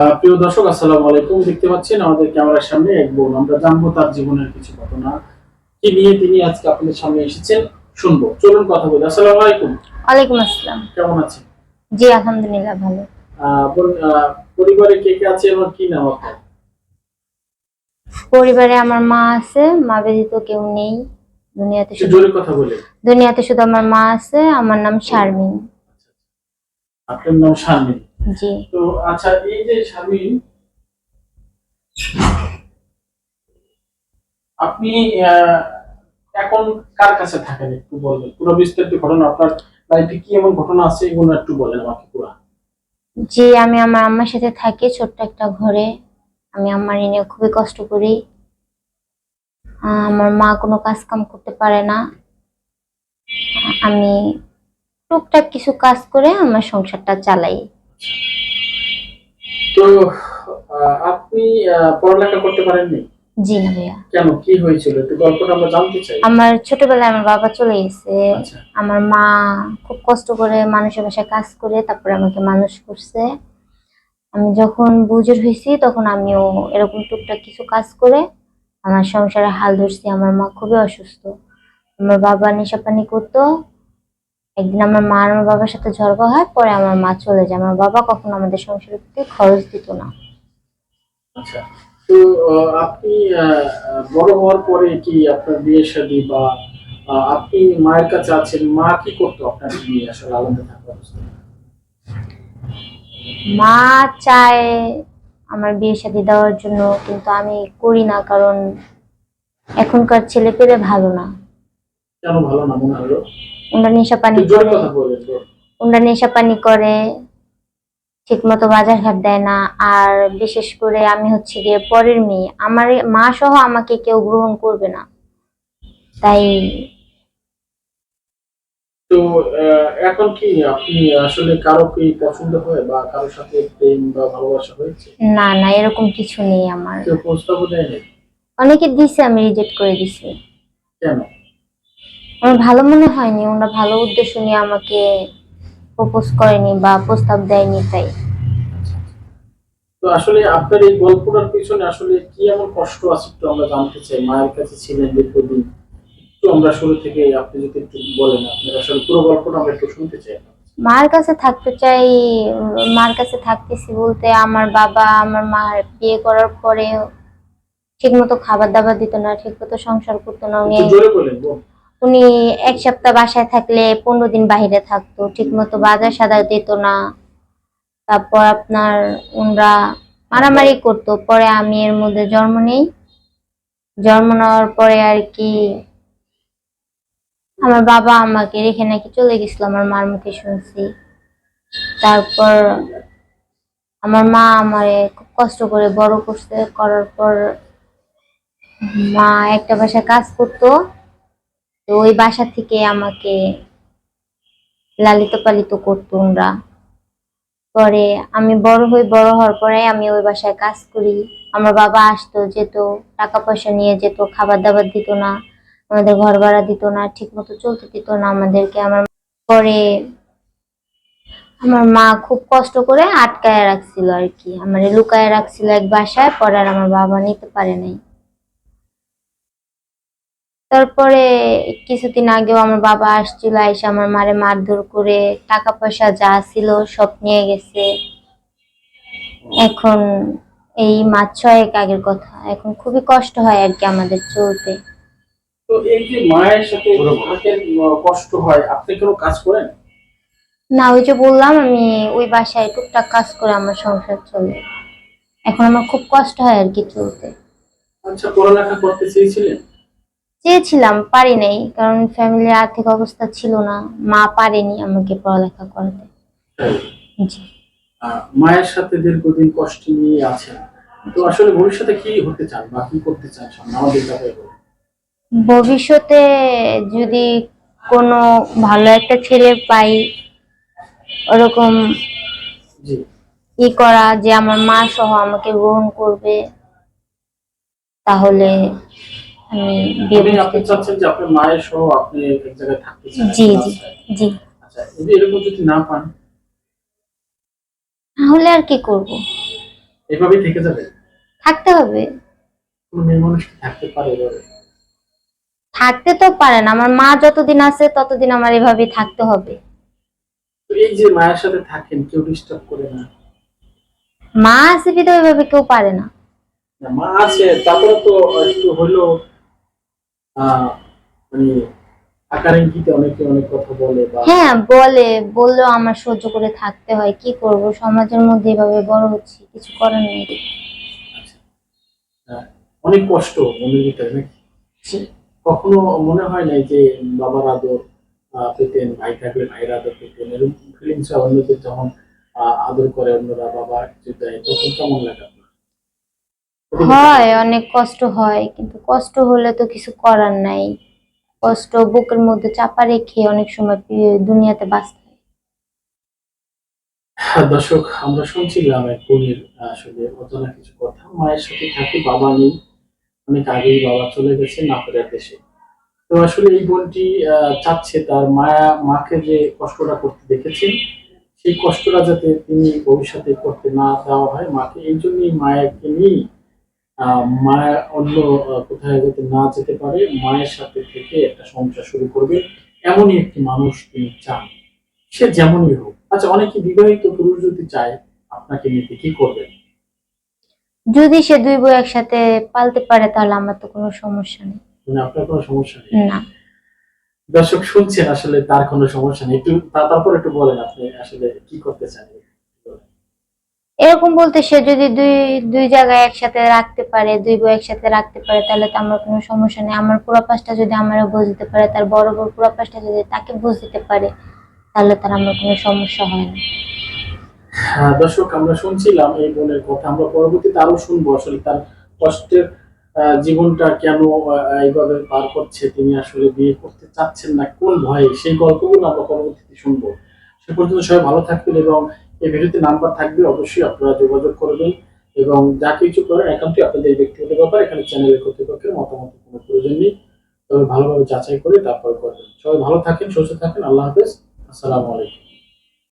প্রিয় দর্শক আসসালামু আলাইকুম। দেখতে পাচ্ছেন আমাদের ক্যামেরার সামনে এক বোন। আমরা জানব তার জীবনের কিছু ঘটনা। কি নিয়ে তিনি আজকে আপনাদের সামনে এসেছেন শুনব। চলুন কথা বলি। আসসালামু আলাইকুম। ওয়ালাইকুম আসসালাম। কেমন আছেন? জি আলহামদুলিল্লাহ ভালো। বোন পরিবারে কে কে আছে এবং কি নাম আপনার? পরিবারে আমার মা আছে মা ব্যতীত কেউ নেই। দুনিয়াতে শুধু জোরে কথা বলে। দুনিয়াতে শুধু আমার মা আছে আমার নাম শারমিন। আপনার নাম শারমিন? জি। তো আচ্ছা এই যে শারমিন আপনি এখন কার কাছে থাকেন একটু বলবেন? পুরো বিস্তারিত ঘটনা আপনার লাইফে কি এমন ঘটনা আছে? এগুলো একটু বলেন আমাকে পুরো। জি আমি আমার আম্মার সাথে থাকি ছোট্ট একটা ঘরে। আমি আম্মার নিয়ে খুবই কষ্ট করি। আমার মা কোনো কাজ কাম করতে পারে না। আমি টুকটাক কিছু কাজ করে আমার সংসারটা চালাই। তো আপনি পড়ালেখা করতে পারেননি? জি না ভাইয়া। কেন? কি হয়েছিল? একটু গল্পটা আমরা জানতে চাই। আমার ছোটবেলায় আমার বাবা চলে গেছে। আচ্ছা। আমার মা খুব কষ্ট করে মানুষের বাসায় কাজ করে তারপরে আমাকে মানুষ করছে। আমি যখন বুঝের হয়েছি তখন আমিও এরকম টুকটাক কিছু কাজ করে আমার সংসারে হাল ধরছি। আমার মা খুবই অসুস্থ। আমার বাবা নেশা পানি করতো। একদিন আমার মা আর আমার বাবার সাথে ঝগড়া হয় পরে আমার মা চলে যায়। আমার বাবা কখনো আমাদের সংসারের প্রতি খরচ দিত না। আচ্ছা তো আপনি বড় হওয়ার পরে কি আপনার বিয়ে শাদী বা আপনি মায়ের কাছে আছেন মা কি করতো আপনার নিয়ে আসলে আলাদা থাকা মা চায় আমার বিয়ে শাদী দেওয়ার জন্য কিন্তু আমি করি না কারণ এখনকার ছেলে পেলে ভালো না। কেন ভালো না মনে হলো। ওনারা নেশা পানি করে। ওনারা নেশা পানি করে ঠিক মতো বাজার ঘাট দেয় না। আর বিশেষ করে আমি হচ্ছে গিয়ে পরের মেয়ে। আমার মা সহ আমাকে কেউ গ্রহণ করবে না। তাই তো এখন কি আপনি আসলে কারও কি পছন্দ হয় বা কারোর সাথে প্রেম বা ভালোবাসা হয়েছে? না না এরকম কিছু নেই আমার। কেউ প্রস্তাবও দেয়নি? অনেকে দিছে আমি রিজেক্ট করে দিছি। কেন? আমার ভালো মনে হয়নি ওনারা ভালো উদ্দেশ্য নিয়ে আমাকে প্রপোজ করেনি বা প্রস্তাব দেয়নি তাই। তো আসলে আপনার এই গল্পটার পিছনে আসলে কি এমন কষ্ট আছে একটু আমরা জানতে চাই? মায়ের কাছে ছিলেন দীর্ঘদিন। একটু আমরা শুরু থেকে আপনি যদি একটু বলেন আপনার আসলে পুরো গল্পটা আমরা একটু শুনতে চাই। মার কাছে থাকতে চাই মার কাছে থাকতেছি বলতে আমার বাবা আমার মার বিয়ে করার পরে ঠিক মতো খাবার দাবার দিত না ঠিক মতো সংসার করতো না উনি। জোরে বলেন। উনি এক সপ্তাহ বাসায় থাকলে পনেরো দিন বাহিরে থাকতো ঠিক মতো বাজার সাদা দিত না। তারপর আপনার ওনরা মারামারি করতো, পরে আমি এর মধ্যে জন্ম নেই। জন্ম নেওয়ার পরে আর কি আমার বাবা আমাকে রেখে নাকি চলে গেছিল, আমার মার মুখে শুনছি। তারপর আমার মা আমারে খুব কষ্ট করে বড় করছে, করার পর মা একটা বাসায় কাজ করতো। তো ওই বাসা থেকে আমাকে লালিত পালিত করতো ওরা। পরে আমি বড় হই, বড় হওয়ার পরে আমি ওই বাসায় কাজ করি। আমার বাবা আসতো, যেত টাকা পয়সা নিয়ে যেত খাবার দাবার দিত না, আমাদের ঘর ভাড়া দিত না ঠিক মতো চলতে দিত না আমাদেরকে। আমার পরে আমার মা খুব কষ্ট করে আটকায় রাখছিল আর কি। আমার লুকায় রাখছিল এক বাসায়, পরে আর আমার বাবা নিতে পারে নাই। তারপরে কিছুদিন আগেও আমার বাবা আসছিল এসে আমার মারে মারধর করে টাকা পয়সা যা ছিল সব নিয়ে গেছে। এখন এই মাস ছয়েক আগের কথা এখন খুবই কষ্ট হয় আর কি আমাদের চলতে। তো এই যে মায়ের সাথে কষ্ট হয় আপনি কোনো কাজ করেন? না ওই যে বললাম আমি ওই বাসায় টুকটাক কাজ করে আমার সংসার চলে। এখন আমার খুব কষ্ট হয় আর কি চলতে। আচ্ছা পড়ালেখা করতে চেয়েছিলেন? চেয়েছিলাম পারি নাই কারণ ফ্যামিলির আর্থিক অবস্থা ছিল না। মা পারেনি আমাকে পড়ালেখা করাতে। জি। মায়ের সাথে দীর্ঘদিন কষ্ট নিয়ে আছেন। তো আসলে ভবিষ্যতে কি হতে চান বা কি করতে চান আমাদের ভবিষ্যতে যদি কোনো ভালো একটা ছেলে পাই ওরকম ই করা যে আমার মা সহ আমাকে গ্রহণ করবে তাহলে আমি বিয়ে আপনি। চাচ্ছেন যে আপনার মায়ের সহ আপনি এক জায়গায় থাকতে চান জি জি জি। আচ্ছা যদি এরকম যদি না পান? তাহলে আর কি করব? এভাবেই থেকে যাবে? থাকতে হবে। কোনো মেয়ে মানুষ থাকতে পারে এভাবে? থাকতে তো পারে না আমার মা যতদিন আছে ততদিন আমার এভাবেই থাকতে হবে। এই যে মায়ের সাথে থাকেন কেউ ডিস্টার্ব করে না? মা আছে ওইভাবে কেউ পারে না। মা আছে তারপরে তো একটু আহ মানে আকার অনেকে অনেক কথা বলে বা হ্যাঁ বলে বললেও আমার সহ্য করে থাকতে হয়। কি করব? সমাজের মধ্যে এভাবে বড় হচ্ছি কিছু করার নেই। অনেক কষ্ট মনের ভিতরে নাকি? কখনো মনে হয় নাই যে বাবার আদর পেতেন ভাই থাকলে ভাইয়ের আদর পেতেন? এরকম ফিলিংস অন্যদের যখন আদর করে অন্যরা বাবা কিছু দেয় তখন কেমন লাগে হয় অনেক কষ্ট হয় কিন্তু কষ্ট হলে তো কিছু করার নাই। কষ্ট বুকের মধ্যে চাপা রেখে অনেক সময় দুনিয়াতে বাঁচতে হ্যাঁ, দর্শক আমরা শুনছিলাম এক বোনের আসলে অজানা কিছু কথা। মায়ের সাথে থাকে বাবা নেই। অনেক আগেই বাবা চলে গেছে নাটোরের দেশে। তো আসলে এই বোনটি চাচ্ছে তার মায়া মাকে যে কষ্টটা করতে দেখেছেন সেই কষ্টটা যাতে তিনি ভবিষ্যতে করতে না দেওয়া হয় মাকে এই জন্যই মায়াকে নিয়ে আহ, মায়া অন্য কোথায় যাতে না যেতে পারে মায়ের সাথে থেকে একটা সংসার শুরু করবে এমনই একটি মানুষ তিনি চান। সে যেমনই হোক। আচ্ছা অনেকে বিবাহিত পুরুষ যদি চায় আপনাকে নিতে কি করবেন যদি সে দুই বই একসাথে পালতে পারে তাহলে আমার তো কোনো সমস্যা নেই। মানে আপনার কোনো সমস্যা নেই? না। দর্শক শুনছেন আসলে তার কোনো সমস্যা নেই। একটু তারপর একটু বলেন আপনি আসলে কি করতে চান? এরকম বলতে সে যদি দুই দুই জায়গায় একসাথে রাখতে পারে, দুই বই একসাথে রাখতে পারে, তাহলে তো আমার কোনো সমস্যা নেই। আমার পুরো পাশটা যদি আমারও বুঝতে পারে, তার বড় বড় পুরো পাশটা যদি তাকে বুঝতে পারে, তাহলে তার আমার কোনো সমস্যা হয় না। হ্যাঁ দর্শক, আমরা শুনছিলাম এই বোনের কথা। আমরা পরবর্তীতে আরও শুনব আসলে তার কষ্টের জীবনটা কেন এইভাবে পার করছে, তিনি আসলে বিয়ে করতে চাচ্ছেন না, কোন ভয়ে? সেই গল্পগুলো আমরা পরবর্তীতে শুনব। সে পর্যন্ত সবাই ভালো থাকবেন এবং এই ভিডিওতে নাম্বার থাকবে, অবশ্যই আপনারা যোগাযোগ করবেন এবং যা কিছু করেন একান্তই আপনাদের ব্যক্তিগত ব্যাপার, এখানে চ্যানেলের কর্তৃপক্ষের মতামত কোনো প্রয়োজন নেই। তবে ভালোভাবে যাচাই করে তারপর করবেন। সবাই ভালো থাকেন, সুস্থ থাকেন, আল্লাহ হাফেজ। আসসালামু আলাইকুম।